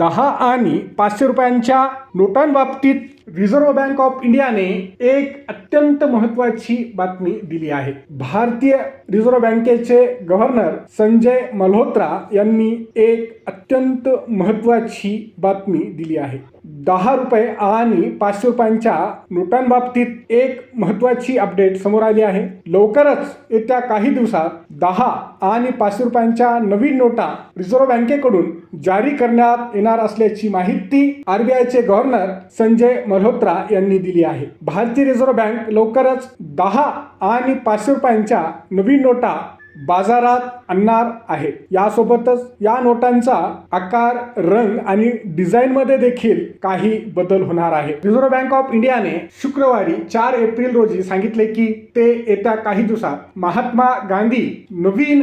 दहा आणि पाचशे रुपयांच्या नोटांबाबतीत रिझर्व्ह बँक ऑफ इंडियाने एक अत्यंत महत्वाची बातमी दिली आहे. भारतीय रिझर्व्ह बँकेचे गव्हर्नर संजय मल्होत्रा यांनी एक अत्यंत महत्वाची बातमी दिली आहे. दहा रुपये आणि पाचशे रुपयांच्या नोटांबाबतीत एक महत्वाची अपडेट समोर आली आहे. लवकरच येत्या काही दिवसात दहा आणि पाचशे रुपयांच्या नवीन नोटा रिझर्व्ह बँकेकडून जारी करण्यात येणार असल्याची माहिती आरबीआयचे गव्हर्नर संजय मल्होत्रा यांनी दिली आहे. भारतीय रिझर्व्ह बँक लवकरच दहा आणि पाचशे रुपयांच्या नवीन नोटा बाजारात आणणार आहे. यासोबतच या नोटांचा आकार रंग आणि डिझाईन मध्ये देखील काही बदल होणार आहे. रिझर्व्ह बँक ऑफ इंडियाने शुक्रवारी चार एप्रिल रोजी सांगितले की ते येत्या काही दिवसात महात्मा गांधी नवीन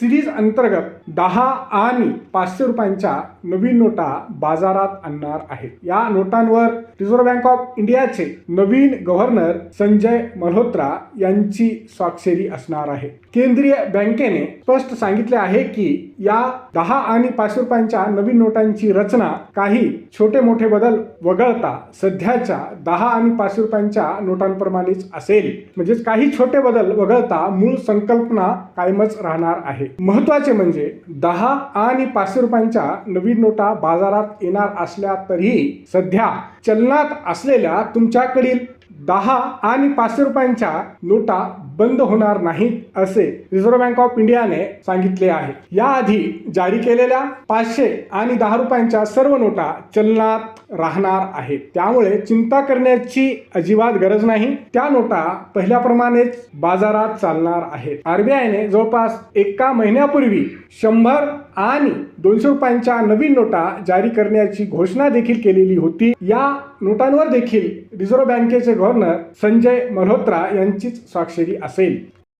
सिरीज अंतर्गत दहा आणि पाचशे रुपयांच्या नवीन नोटा बाजारात आणणार आहेत. या नोटांवर रिझर्व्ह बँक ऑफ इंडियाचे नवीन गव्हर्नर संजय मल्होत्रा यांची स्वाक्षरी असणार आहे. केंद्रीय बँकेने स्पष्ट सांगितले आहे की या दहा आणि पाचशे रुपयांच्या नवीन नोटांची रचना काही छोटे मोठे बदल वगळता सध्याच्या दहा आणि पाचशे रुपयांच्या नोटांप्रमाणेच असेल. म्हणजेच काही छोटे बदल वगळता मूळ संकल्पना कायमच राहणार आहे. महत्त्वाचे म्हणजे दहा आणि पाचशे रुपयांच्या नवीन नोटा बाजारात येणार असल्या तरीही सध्या चलनात असलेल्या तुमच्याकडील दहा आणि पाचशे रुपयांच्या नोटा बंद होणार नाहीत असे रिझर्व्ह बँक ऑफ इंडियाने सांगितले आहे. याआधी जारी केलेल्या पाचशे आणि दहा रुपयांच्या सर्व नोटा चलनात राहणार आहेत. त्यामुळे चिंता करण्याची अजिबात गरज नाही. त्या नोटा पहिल्याप्रमाणेच बाजारात चालणार आहेत. आरबीआयने जवळपास एका महिन्यापूर्वी शंभर आणि दोनशे रुपयांच्या नवीन नोटा जारी करण्याची घोषणा देखील केलेली होती. या नोटांवर देखील रिझर्व्ह बँकेचे गव्हर्नर संजय मल्होत्रा यांचीच स्वाक्षरी असेल